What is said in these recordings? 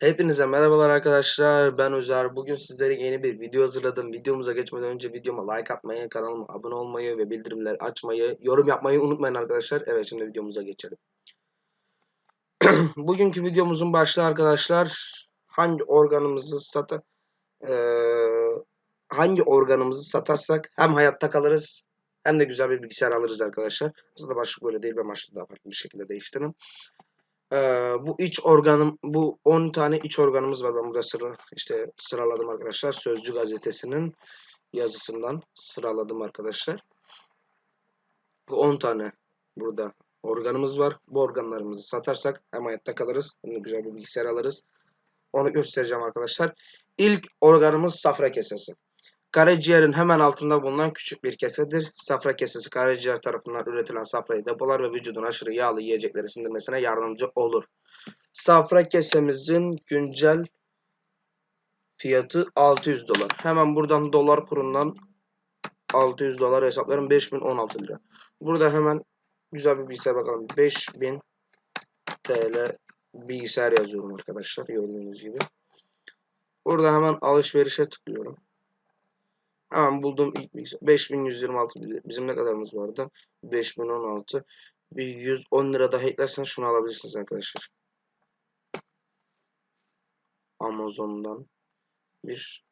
Hepinize merhabalar arkadaşlar. Ben Özer. Bugün sizlere yeni bir video hazırladım. Videomuza geçmeden önce videoma like atmayı, kanalıma abone olmayı ve bildirimleri açmayı, yorum yapmayı unutmayın arkadaşlar. Evet şimdi videomuza geçelim. Bugünkü videomuzun başlığı arkadaşlar hangi organımızı satar eee, hangi organımızı satarsak hem hayatta kalırız hem de güzel bir bilgisayar alırız arkadaşlar. Aslında başlık böyle değil ben başlığı daha farklı bir şekilde değiştiririm. Ee, bu iç organım, bu 10 tane iç organımız var. Ben burada sıra işte sıraladım arkadaşlar. Sözcü gazetesinin yazısından sıraladım arkadaşlar. Bu 10 tane burada organımız var. Bu organlarımızı satarsak hem hayatta kalırız hem güzel bir bilgisayar alırız. Onu göstereceğim arkadaşlar. İlk organımız safra kesesi. Karaciğerin hemen altında bulunan küçük bir kesedir. Safra kesesi karaciğer tarafından üretilen safrayı depolar ve vücudun aşırı yağlı yiyecekleri sindirmesine yardımcı olur. Safra kesemizin güncel fiyatı 600 dolar. Hemen buradan dolar kurundan 600 dolar hesaplarım 5016 lira. Burada hemen güzel bir bilgisayar bakalım. 5000 TL bilgisayar yazıyorum arkadaşlar gördüğünüz gibi. Burada hemen alışverişe tıklıyorum. Hemen buldum ilk bilgisayar. 5126 bizim ne kadarımız vardı? 5016 bir 110 lira daha eklerseniz şunu alabilirsiniz arkadaşlar. Amazon'dan bir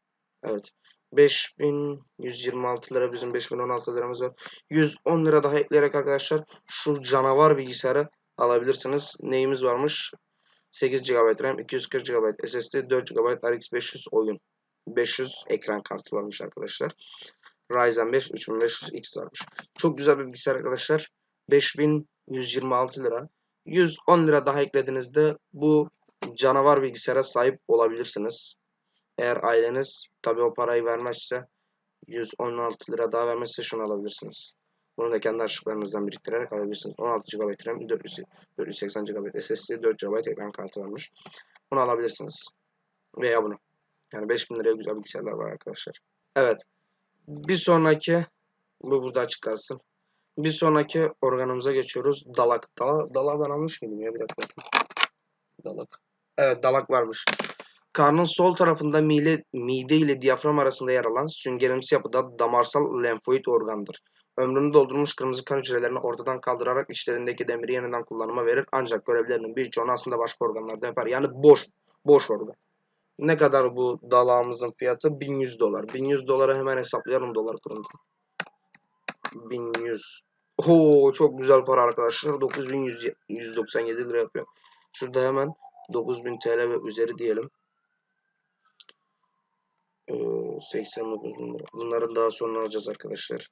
evet 5126 lira bizim 5016 liramız var. 110 lira daha ekleyerek arkadaşlar şu canavar bilgisayarı alabilirsiniz. Neyimiz varmış? 8 GB RAM, 240 GB SSD, 4 GB RX 500 oyun. 500 ekran kartı varmış arkadaşlar. Ryzen 5 3500X varmış. Çok güzel bir bilgisayar arkadaşlar. 5126 lira. 110 lira daha eklediğinizde bu canavar bilgisayara sahip olabilirsiniz. Eğer aileniz tabi o parayı vermezse 116 lira daha vermezse şunu alabilirsiniz. Bunu da kendi harçlıklarınızdan biriktirerek alabilirsiniz. 16 GB RAM, 480 GB SSD, 4 GB ekran kartı varmış. Bunu alabilirsiniz. Veya bunu. Yani 5000 liraya güzel bilgisayarlar var arkadaşlar. Evet. Bir sonraki bu burada açıklarsın. Bir sonraki organımıza geçiyoruz. Dalak. Dala, dalak ben almış mıydım ya? Bir dakika. Dalak. Evet dalak varmış. Karnın sol tarafında mide, mide ile diyafram arasında yer alan süngerimsi yapıda damarsal lenfoid organdır. Ömrünü doldurmuş kırmızı kan hücrelerini ortadan kaldırarak içlerindeki demiri yeniden kullanıma verir. Ancak görevlerinin birçoğunu aslında başka organlarda yapar. Yani boş, boş organ. Ne kadar bu dalağımızın fiyatı? 1100 dolar. 1100 dolara hemen hesaplayalım dolar kurunda. 1100. Oo çok güzel para arkadaşlar. 9197 lira yapıyor. Şurada hemen 9000 TL ve üzeri diyelim. Ee, 89 bin lira. Bunların daha sonra alacağız arkadaşlar.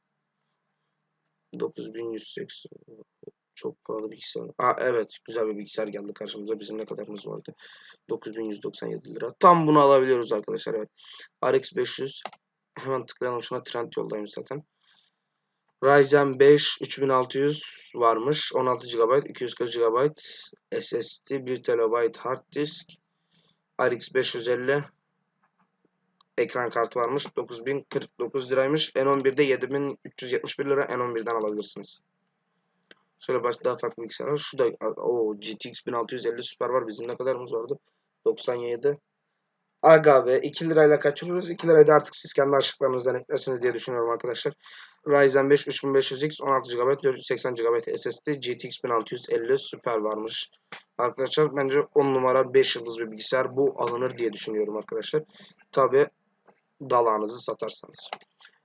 9180 çok pahalı bilgisayar. Aa evet güzel bir bilgisayar geldi karşımıza. Bizim ne kadarımız vardı? 9197 lira. Tam bunu alabiliyoruz arkadaşlar evet. RX 500 hemen tıklayalım şuna trend yoldayım zaten. Ryzen 5 3600 varmış. 16 GB, 240 GB SSD, 1 TB hard disk. RX 550 ekran kartı varmış. 9049 liraymış. N11'de 7371 lira N11'den alabilirsiniz. Şöyle başka daha farklı bilgisayarlar. Şu da o GTX 1650 Super var. Bizim ne kadarımız vardı? 97. Aga ve 2 lirayla kaçırıyoruz. 2 lirayı da artık siz kendi aşıklarınızdan eklersiniz diye düşünüyorum arkadaşlar. Ryzen 5 3500X 16 GB 480 GB SSD GTX 1650 Super varmış. Arkadaşlar bence 10 numara 5 yıldız bir bilgisayar bu alınır diye düşünüyorum arkadaşlar. Tabi dalağınızı satarsanız.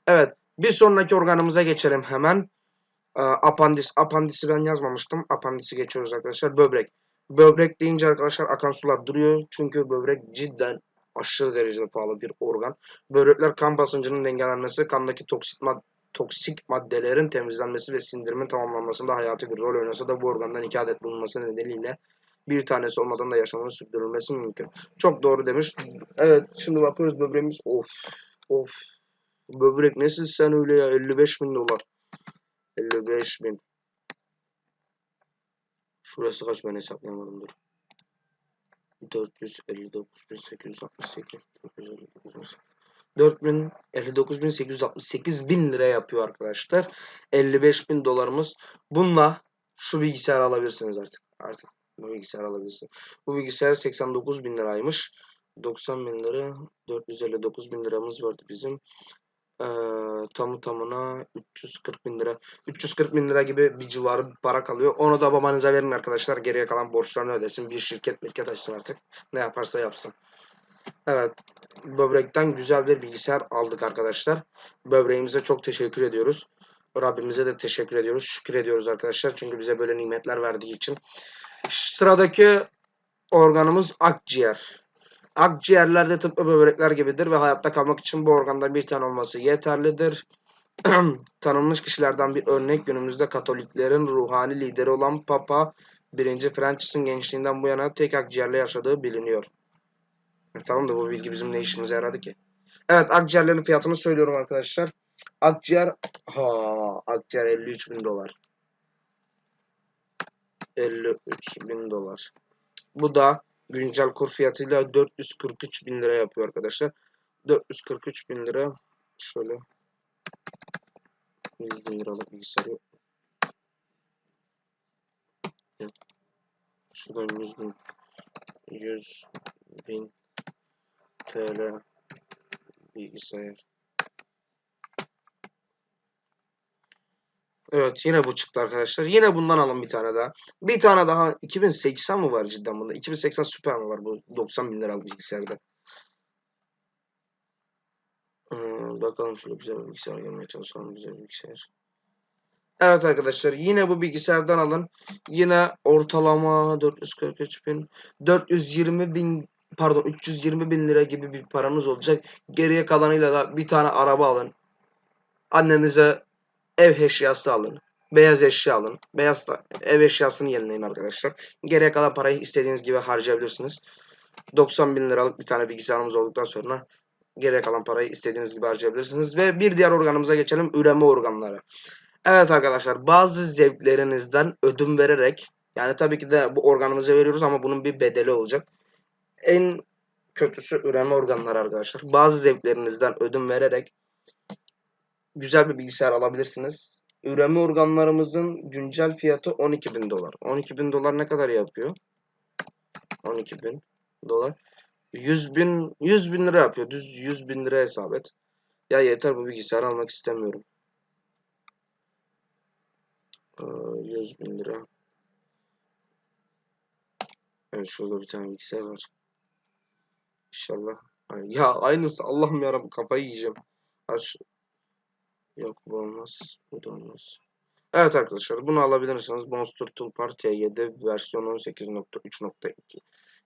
Evet bir sonraki organımıza geçelim hemen. Ee, apandis. Apandisi ben yazmamıştım. Apandisi geçiyoruz arkadaşlar. Böbrek. Böbrek deyince arkadaşlar akan sular duruyor. Çünkü böbrek cidden aşırı derecede pahalı bir organ. Böbrekler kan basıncının dengelenmesi, kandaki toksik, mad toksik maddelerin temizlenmesi ve sindirimin tamamlanmasında hayati bir rol oynasa da bu organdan iki adet bulunması nedeniyle bir tanesi olmadan da yaşamını sürdürülmesi mümkün. Çok doğru demiş. Evet şimdi bakıyoruz böbreğimiz of of böbrek nesin sen öyle ya 55 bin dolar. 55 bin. Şurası kaç ben hesaplayamadım dur. 459.868 459.868 bin lira yapıyor arkadaşlar. 55 bin dolarımız. Bununla şu bilgisayarı alabilirsiniz artık. Artık Bu bilgisayar alabilirsin. Bu bilgisayar 89 bin liraymış. 90 bin lira 459 bin liramız vardı bizim. Ee, tamı tamına 340 bin lira 340 bin lira gibi bir civarı para kalıyor. Onu da babanıza verin arkadaşlar. Geriye kalan borçlarını ödesin. Bir şirket mirket açsın artık. Ne yaparsa yapsın. Evet. Böbrekten güzel bir bilgisayar aldık arkadaşlar. Böbreğimize çok teşekkür ediyoruz. Rabbimize de teşekkür ediyoruz. Şükür ediyoruz arkadaşlar. Çünkü bize böyle nimetler verdiği için. Sıradaki organımız akciğer. Akciğerler de tıpkı böbrekler gibidir ve hayatta kalmak için bu organdan bir tane olması yeterlidir. Tanınmış kişilerden bir örnek günümüzde Katoliklerin ruhani lideri olan Papa 1. Francis'in gençliğinden bu yana tek akciğerle yaşadığı biliniyor. E, tamam da bu bilgi bizim ne işimize yaradı ki? Evet akciğerlerin fiyatını söylüyorum arkadaşlar. Akciğer ha akciğer 53 bin dolar. 53 bin dolar. Bu da güncel kur fiyatıyla 443 bin lira yapıyor arkadaşlar. 443 bin lira şöyle 100 bin liralık bilgisayar yok. Şuradan 100 bin 100 bin TL bilgisayar. Evet yine bu çıktı arkadaşlar. Yine bundan alın bir tane daha. Bir tane daha 2080 mi var cidden bunda? 2080 süper mi var bu 90 bin liralık bilgisayarda? Hmm, bakalım şöyle güzel bir bilgisayar gelmeye çalışalım. Güzel bir bilgisayar. Evet arkadaşlar yine bu bilgisayardan alın. Yine ortalama 443 bin 420 bin pardon 320 bin lira gibi bir paranız olacak. Geriye kalanıyla da bir tane araba alın. Annenize ev eşyası alın. Beyaz eşya alın. Beyaz da, ev eşyasını yenileyin arkadaşlar. Geriye kalan parayı istediğiniz gibi harcayabilirsiniz. 90 bin liralık bir tane bilgisayarımız olduktan sonra geriye kalan parayı istediğiniz gibi harcayabilirsiniz. Ve bir diğer organımıza geçelim. Üreme organları. Evet arkadaşlar bazı zevklerinizden ödün vererek yani tabii ki de bu organımıza veriyoruz ama bunun bir bedeli olacak. En kötüsü üreme organları arkadaşlar. Bazı zevklerinizden ödün vererek güzel bir bilgisayar alabilirsiniz. Üreme organlarımızın güncel fiyatı 12 bin dolar. 12 bin dolar ne kadar yapıyor? 12 bin dolar. 100 bin, 100 bin lira yapıyor. Düz 100 bin lira hesap et. Ya yeter bu bilgisayarı almak istemiyorum. 100 bin lira. Evet şurada bir tane bilgisayar var. İnşallah. Ya aynısı Allah'ım yarabbim kafayı yiyeceğim. Aç. Yok bu olmaz. Bu da olmaz. Evet arkadaşlar bunu alabilirsiniz. Monster Tool Party 7 versiyon 18.3.2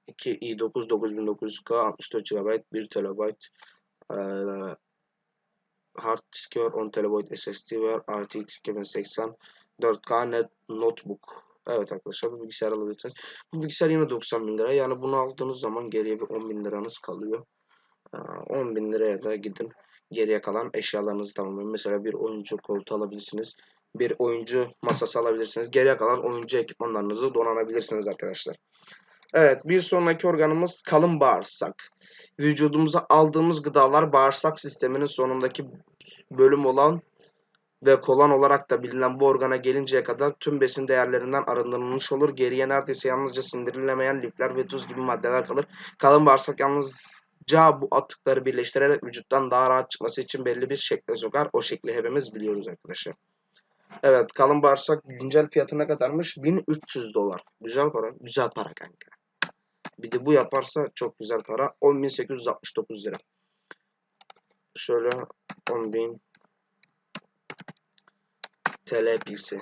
2 i9 9900K 64 GB 1 TB ee, hard disk var 10 TB SSD var RTX 2080 4K net notebook Evet arkadaşlar bu bilgisayar alabilirsiniz. Bu bilgisayar yine 90 bin lira. Yani bunu aldığınız zaman geriye bir 10 bin liranız kalıyor. 10 bin liraya da gidin geriye kalan eşyalarınızı tamamlayın. Mesela bir oyuncu koltuğu alabilirsiniz. Bir oyuncu masası alabilirsiniz. Geriye kalan oyuncu ekipmanlarınızı donanabilirsiniz arkadaşlar. Evet bir sonraki organımız kalın bağırsak. Vücudumuza aldığımız gıdalar bağırsak sisteminin sonundaki bölüm olan ve kolon olarak da bilinen bu organa gelinceye kadar tüm besin değerlerinden arındırılmış olur. Geriye neredeyse yalnızca sindirilemeyen lifler ve tuz gibi maddeler kalır. Kalın bağırsak yalnızca bu atıkları birleştirerek vücuttan daha rahat çıkması için belli bir şekle sokar. O şekli hepimiz biliyoruz arkadaşlar. Evet kalın bağırsak güncel fiyatı ne kadarmış? 1300 dolar. Güzel para. Güzel para kanka. Bir de bu yaparsa çok güzel para. 10.869 lira. Şöyle 10.000 TL PC.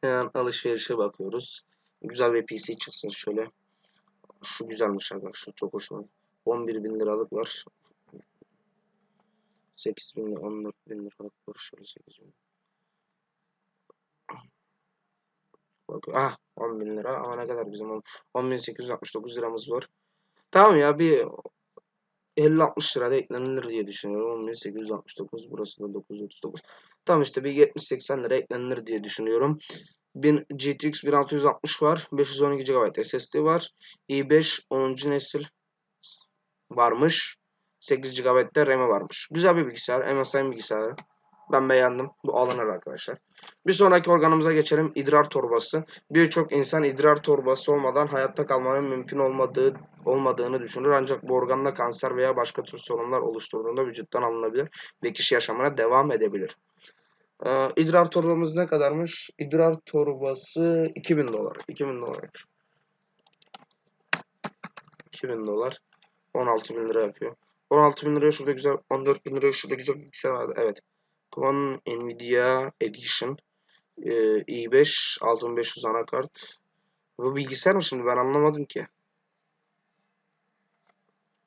Hemen alışverişe bakıyoruz. Güzel bir PC çıksın şöyle. Şu güzelmiş arkadaşlar. Çok hoşuma. 11 bin liralık var. 8 bin 14 bin liralık var. Şöyle 8 bin. Bak, ah 10 bin lira. Ama ne kadar bizim 10.869 liramız var. Tamam ya bir 50-60 lirada eklenilir diye düşünüyorum. 10.869 burası da 939. Tam işte bir 70-80 lira eklenilir diye düşünüyorum. 1000 GTX 1660 var. 512 GB SSD var. i5 10. nesil varmış. 8 GB de RAM varmış. Güzel bir bilgisayar. MSI bilgisayarı. Ben beğendim. Bu alınır arkadaşlar. Bir sonraki organımıza geçelim. İdrar torbası. Birçok insan idrar torbası olmadan hayatta kalmanın mümkün olmadığı olmadığını düşünür. Ancak bu organda kanser veya başka tür sorunlar oluşturduğunda vücuttan alınabilir ve kişi yaşamına devam edebilir. Ee, idrar torbamız ne kadarmış? İdrar torbası 2000 dolar. 2000 dolar. 2000 dolar. 16 bin lira yapıyor. 16 bin liraya şurada güzel, 14 bin liraya şurada güzel bir bilgisayar vardı. Evet. Quan Nvidia Edition e, i5 6500 anakart. Bu bilgisayar mı şimdi ben anlamadım ki.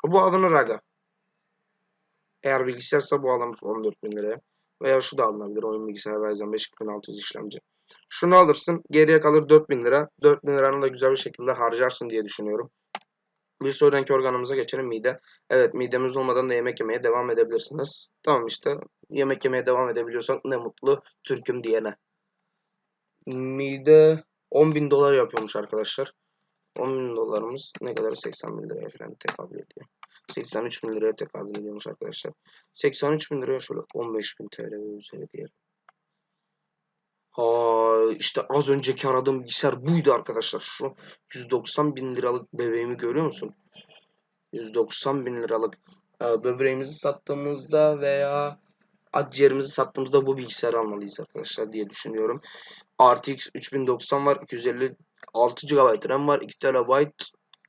Bu alınır aga. Eğer bilgisayarsa bu alınır 14 bin liraya. Veya şu da alınabilir. Oyun bilgisayar Ryzen 5 2600 işlemci. Şunu alırsın. Geriye kalır 4000 lira. 4000 liranı da güzel bir şekilde harcarsın diye düşünüyorum. Bir sonraki organımıza geçelim mide. Evet midemiz olmadan da yemek yemeye devam edebilirsiniz. Tamam işte yemek yemeye devam edebiliyorsak ne mutlu Türk'üm diyene. Mide 10 bin dolar yapıyormuş arkadaşlar. 10 bin dolarımız ne kadar 80 bin liraya falan tekabül ediyor. 83 bin liraya tekabül ediyormuş arkadaşlar. 83 bin liraya şöyle 15 bin TL üzeri diyelim. Ha işte az önceki aradığım bilgisayar buydu arkadaşlar. Şu 190 bin liralık bebeğimi görüyor musun? 190 bin liralık e, böbreğimizi sattığımızda veya akciğerimizi sattığımızda bu bilgisayarı almalıyız arkadaşlar diye düşünüyorum. RTX 3090 var. 256 GB RAM var. 2 TB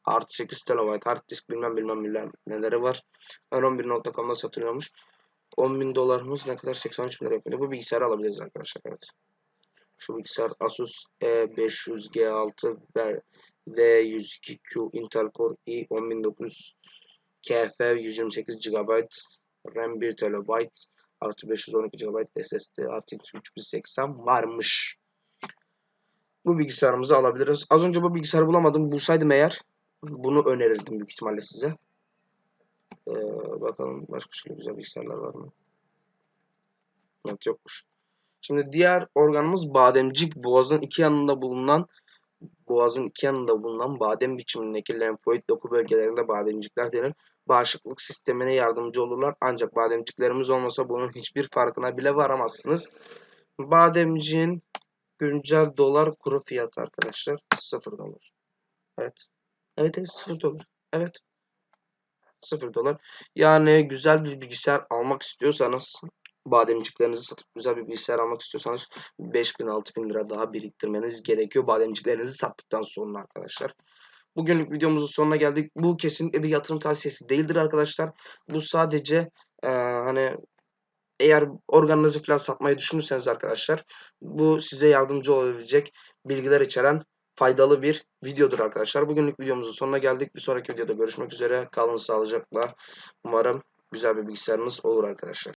artı 8 TB hard disk bilmem bilmem bilmem neleri var. R11.com'da satılıyormuş. 10 bin dolarımız ne kadar 83 bin lira yapıyor. Bu bilgisayarı alabiliriz arkadaşlar. Evet. Şu bilgisayar Asus E500G6 ve V102Q Intel Core i 10900 KF 128 GB RAM 1 TB artı 512 GB SSD artı 3080 varmış. Bu bilgisayarımızı alabiliriz. Az önce bu bilgisayarı bulamadım. Bulsaydım eğer bunu önerirdim büyük ihtimalle size. Ee, bakalım başka şöyle güzel bilgisayarlar var mı? Evet yokmuş. Şimdi diğer organımız bademcik. Boğazın iki yanında bulunan boğazın iki yanında bulunan badem biçimindeki lenfoid doku bölgelerinde bademcikler denir. Bağışıklık sistemine yardımcı olurlar. Ancak bademciklerimiz olmasa bunun hiçbir farkına bile varamazsınız. Bademciğin güncel dolar kuru fiyatı arkadaşlar 0 dolar. Evet. Evet evet 0 dolar. Evet. 0 dolar. Yani güzel bir bilgisayar almak istiyorsanız bademciklerinizi satıp güzel bir bilgisayar almak istiyorsanız 5000-6000 lira daha biriktirmeniz gerekiyor bademciklerinizi sattıktan sonra arkadaşlar. Bugünlük videomuzun sonuna geldik. Bu kesinlikle bir yatırım tavsiyesi değildir arkadaşlar. Bu sadece e, hani eğer organınızı falan satmayı düşünürseniz arkadaşlar bu size yardımcı olabilecek bilgiler içeren faydalı bir videodur arkadaşlar. Bugünlük videomuzun sonuna geldik. Bir sonraki videoda görüşmek üzere. Kalın sağlıcakla. Umarım güzel bir bilgisayarınız olur arkadaşlar.